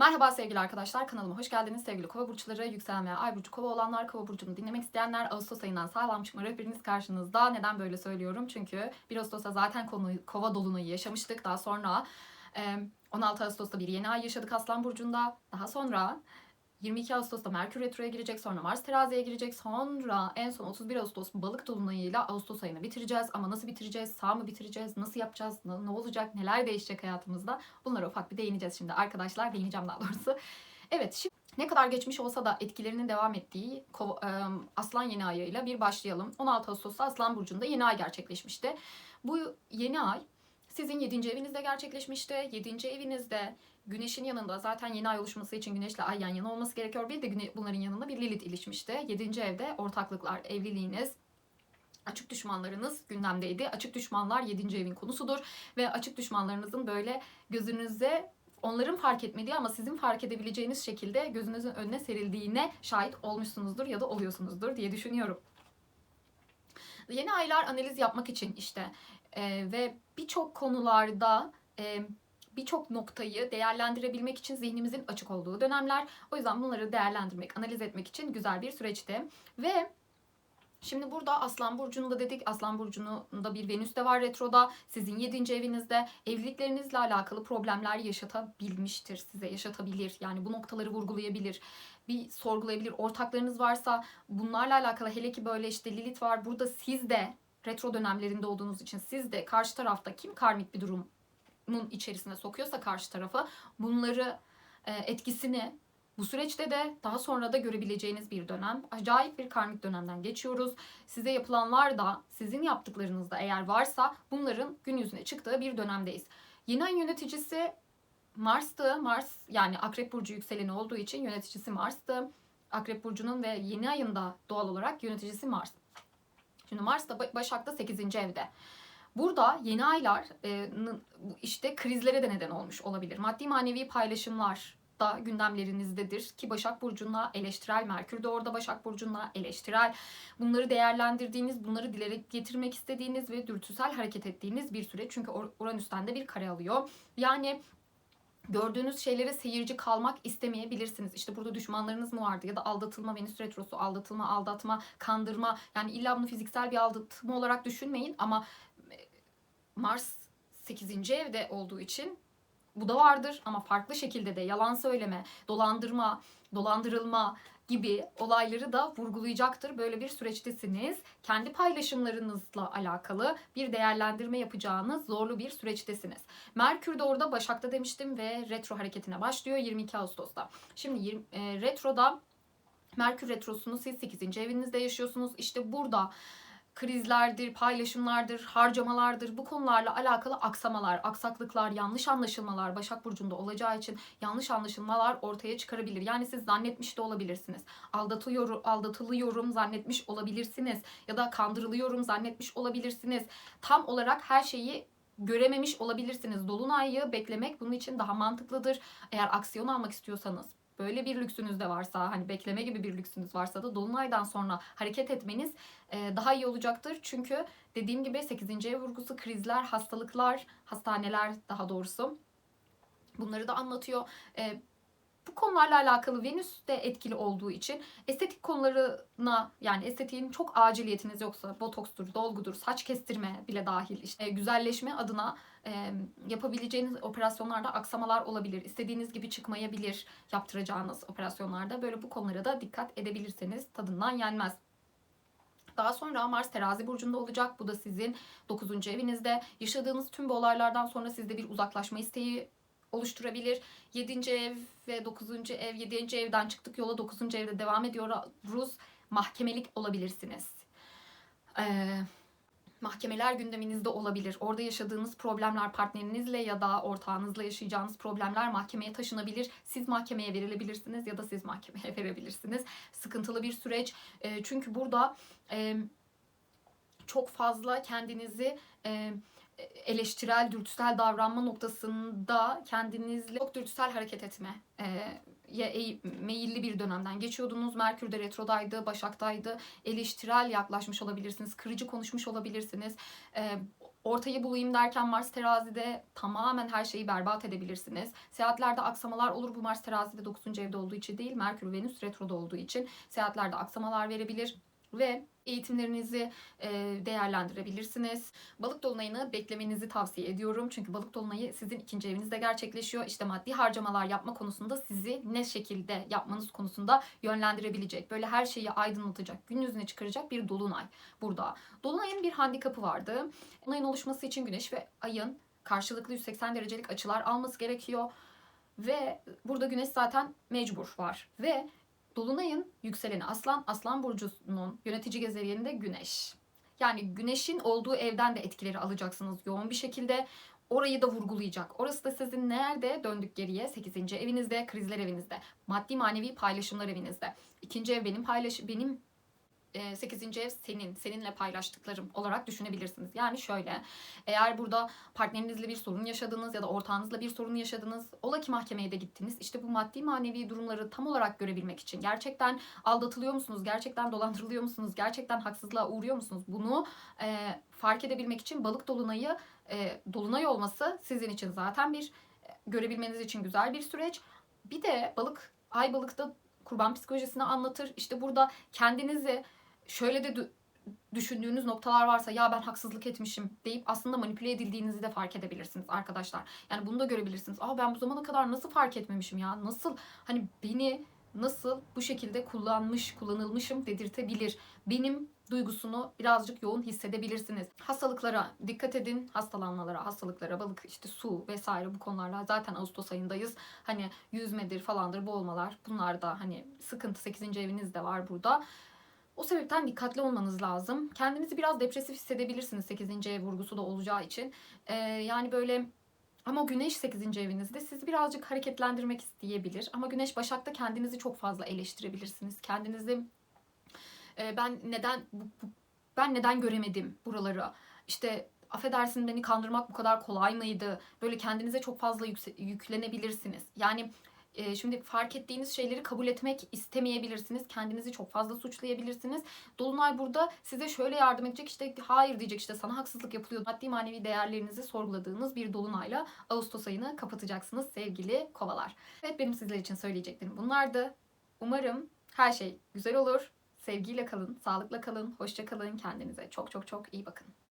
Merhaba sevgili arkadaşlar kanalıma hoş geldiniz. Sevgili kova burçları yükselen veya ay burcu kova olanlar kova burcunu dinlemek isteyenler Ağustos ayından sağlam çıkma rehberiniz karşınızda. Neden böyle söylüyorum? Çünkü 1 Ağustos'ta zaten konu kova dolunayı yaşamıştık. Daha sonra e, 16 Ağustos'ta bir yeni ay yaşadık Aslan burcunda. Daha sonra 22 Ağustos'ta Merkür Retro'ya girecek, sonra Mars teraziye girecek, sonra en son 31 Ağustos balık dolunayıyla Ağustos ayını bitireceğiz. Ama nasıl bitireceğiz, sağ mı bitireceğiz, nasıl yapacağız, ne, olacak, neler değişecek hayatımızda bunlara ufak bir değineceğiz şimdi arkadaşlar, değineceğim daha doğrusu. Evet, şimdi ne kadar geçmiş olsa da etkilerinin devam ettiği Aslan yeni ayıyla bir başlayalım. 16 Ağustos'ta Aslan Burcu'nda yeni ay gerçekleşmişti. Bu yeni ay sizin 7. evinizde gerçekleşmişti. 7. evinizde Güneşin yanında zaten yeni ay oluşması için Güneşle ay yan yana olması gerekiyor. Bir de güne- bunların yanında bir Lilith ilişmişti. 7. evde ortaklıklar, evliliğiniz, açık düşmanlarınız gündemdeydi. Açık düşmanlar 7. evin konusudur ve açık düşmanlarınızın böyle gözünüze onların fark etmediği ama sizin fark edebileceğiniz şekilde gözünüzün önüne serildiğine şahit olmuşsunuzdur ya da oluyorsunuzdur diye düşünüyorum. Yeni aylar analiz yapmak için işte e, ve birçok konularda e, birçok noktayı değerlendirebilmek için zihnimizin açık olduğu dönemler. O yüzden bunları değerlendirmek, analiz etmek için güzel bir süreçti. Ve Şimdi burada Aslan Burcu'nda dedik. Aslan Burcu'nda bir Venüs de var retroda. Sizin 7. evinizde evliliklerinizle alakalı problemler yaşatabilmiştir size. Yaşatabilir. Yani bu noktaları vurgulayabilir. Bir sorgulayabilir. Ortaklarınız varsa bunlarla alakalı hele ki böyle işte Lilith var. Burada siz de retro dönemlerinde olduğunuz için siz de karşı tarafta kim karmik bir durumun içerisine sokuyorsa karşı tarafı bunları e, etkisini bu süreçte de daha sonra da görebileceğiniz bir dönem. Acayip bir karmik dönemden geçiyoruz. Size yapılanlar da sizin yaptıklarınızda eğer varsa bunların gün yüzüne çıktığı bir dönemdeyiz. Yeni ayın yöneticisi Mars'tı. Mars yani Akrep Burcu yükseleni olduğu için yöneticisi Mars'tı. Akrep Burcu'nun ve yeni ayında doğal olarak yöneticisi Mars. Şimdi Mars da Başak'ta 8. evde. Burada yeni aylar e, işte krizlere de neden olmuş olabilir. Maddi manevi paylaşımlar da gündemlerinizdedir ki Başak Burcu'na eleştirel, Merkür de orada Başak Burcu'na eleştirel. Bunları değerlendirdiğiniz, bunları dile getirmek istediğiniz ve dürtüsel hareket ettiğiniz bir süreç. Çünkü Uranüs'ten de bir kare alıyor. Yani gördüğünüz şeylere seyirci kalmak istemeyebilirsiniz. İşte burada düşmanlarınız mı vardı ya da aldatılma, Venüs retrosu, aldatılma, aldatma, kandırma. Yani illa bunu fiziksel bir aldatma olarak düşünmeyin ama Mars 8. evde olduğu için bu da vardır ama farklı şekilde de yalan söyleme, dolandırma, dolandırılma gibi olayları da vurgulayacaktır. Böyle bir süreçtesiniz. Kendi paylaşımlarınızla alakalı bir değerlendirme yapacağınız zorlu bir süreçtesiniz. Merkür de orada Başak'ta demiştim ve retro hareketine başlıyor 22 Ağustos'ta. Şimdi 20, e, retroda Merkür retrosunu siz 8. evinizde yaşıyorsunuz. İşte burada krizlerdir, paylaşımlardır, harcamalardır bu konularla alakalı aksamalar, aksaklıklar, yanlış anlaşılmalar Başak Burcu'nda olacağı için yanlış anlaşılmalar ortaya çıkarabilir. Yani siz zannetmiş de olabilirsiniz. Aldatıyor, aldatılıyorum zannetmiş olabilirsiniz. Ya da kandırılıyorum zannetmiş olabilirsiniz. Tam olarak her şeyi görememiş olabilirsiniz. Dolunay'ı beklemek bunun için daha mantıklıdır. Eğer aksiyon almak istiyorsanız böyle bir lüksünüz de varsa hani bekleme gibi bir lüksünüz varsa da dolunaydan sonra hareket etmeniz e, daha iyi olacaktır. Çünkü dediğim gibi 8. ev vurgusu krizler, hastalıklar, hastaneler daha doğrusu bunları da anlatıyor. E, bu konularla alakalı Venüs de etkili olduğu için estetik konularına yani estetiğin çok aciliyetiniz yoksa botokstur, dolgudur, saç kestirme bile dahil işte güzelleşme adına e, yapabileceğiniz operasyonlarda aksamalar olabilir. İstediğiniz gibi çıkmayabilir yaptıracağınız operasyonlarda. Böyle bu konulara da dikkat edebilirseniz tadından yenmez. Daha sonra Mars terazi burcunda olacak. Bu da sizin 9. evinizde. Yaşadığınız tüm bu olaylardan sonra sizde bir uzaklaşma isteği oluşturabilir. 7. ev ve 9. ev, 7. evden çıktık yola 9. evde devam ediyoruz. Mahkemelik olabilirsiniz. Ee, mahkemeler gündeminizde olabilir. Orada yaşadığınız problemler partnerinizle ya da ortağınızla yaşayacağınız problemler mahkemeye taşınabilir. Siz mahkemeye verilebilirsiniz ya da siz mahkemeye verebilirsiniz. Sıkıntılı bir süreç. E, çünkü burada e, çok fazla kendinizi e, eleştirel, dürtüsel davranma noktasında kendinizle çok dürtüsel hareket etme e, meyilli bir dönemden geçiyordunuz. Merkür de retrodaydı, Başak'taydı. Eleştirel yaklaşmış olabilirsiniz, kırıcı konuşmuş olabilirsiniz. E, Ortayı bulayım derken Mars terazide tamamen her şeyi berbat edebilirsiniz. Seyahatlerde aksamalar olur. Bu Mars terazide 9. evde olduğu için değil, Merkür Venüs retroda olduğu için seyahatlerde aksamalar verebilir ve eğitimlerinizi e, değerlendirebilirsiniz. Balık dolunayını beklemenizi tavsiye ediyorum. Çünkü balık dolunayı sizin ikinci evinizde gerçekleşiyor. İşte maddi harcamalar yapma konusunda sizi ne şekilde yapmanız konusunda yönlendirebilecek. Böyle her şeyi aydınlatacak, gün yüzüne çıkaracak bir dolunay burada. Dolunayın bir handikapı vardı. Dolunayın oluşması için güneş ve ayın karşılıklı 180 derecelik açılar alması gerekiyor. Ve burada güneş zaten mecbur var. Ve Dolunay'ın yükseleni Aslan, Aslan Burcu'nun yönetici gezegeninde Güneş. Yani Güneş'in olduğu evden de etkileri alacaksınız yoğun bir şekilde. Orayı da vurgulayacak. Orası da sizin nerede döndük geriye? 8. evinizde, krizler evinizde. Maddi manevi paylaşımlar evinizde. İkinci ev benim paylaş benim 8. ev senin, seninle paylaştıklarım olarak düşünebilirsiniz. Yani şöyle, eğer burada partnerinizle bir sorun yaşadınız ya da ortağınızla bir sorun yaşadınız, ola ki mahkemeye de gittiniz. İşte bu maddi manevi durumları tam olarak görebilmek için gerçekten aldatılıyor musunuz, gerçekten dolandırılıyor musunuz, gerçekten haksızlığa uğruyor musunuz? Bunu e, fark edebilmek için balık dolunayı, e, dolunay olması sizin için zaten bir e, görebilmeniz için güzel bir süreç. Bir de balık, ay balıkta kurban psikolojisini anlatır. İşte burada kendinizi şöyle de düşündüğünüz noktalar varsa ya ben haksızlık etmişim deyip aslında manipüle edildiğinizi de fark edebilirsiniz arkadaşlar. Yani bunu da görebilirsiniz. Aa ben bu zamana kadar nasıl fark etmemişim ya? Nasıl hani beni nasıl bu şekilde kullanmış, kullanılmışım dedirtebilir. Benim duygusunu birazcık yoğun hissedebilirsiniz. Hastalıklara dikkat edin. Hastalanmalara, hastalıklara, balık işte su vesaire bu konularla zaten Ağustos ayındayız. Hani yüzmedir falandır boğulmalar bunlar da hani sıkıntı 8. eviniz de var burada. O sebepten dikkatli olmanız lazım. Kendinizi biraz depresif hissedebilirsiniz 8. ev vurgusu da olacağı için. Ee, yani böyle ama güneş 8. evinizde sizi birazcık hareketlendirmek isteyebilir. Ama güneş Başak'ta kendinizi çok fazla eleştirebilirsiniz. Kendinizi e, ben neden bu, bu, ben neden göremedim buraları? İşte affedersin beni kandırmak bu kadar kolay mıydı? Böyle kendinize çok fazla yüklenebilirsiniz. Yani e, şimdi fark ettiğiniz şeyleri kabul etmek istemeyebilirsiniz. Kendinizi çok fazla suçlayabilirsiniz. Dolunay burada size şöyle yardım edecek işte hayır diyecek işte sana haksızlık yapılıyor. Maddi manevi değerlerinizi sorguladığınız bir dolunayla Ağustos ayını kapatacaksınız sevgili kovalar. Evet benim sizler için söyleyeceklerim bunlardı. Umarım her şey güzel olur. Sevgiyle kalın, sağlıkla kalın, hoşça kalın. Kendinize çok çok çok iyi bakın.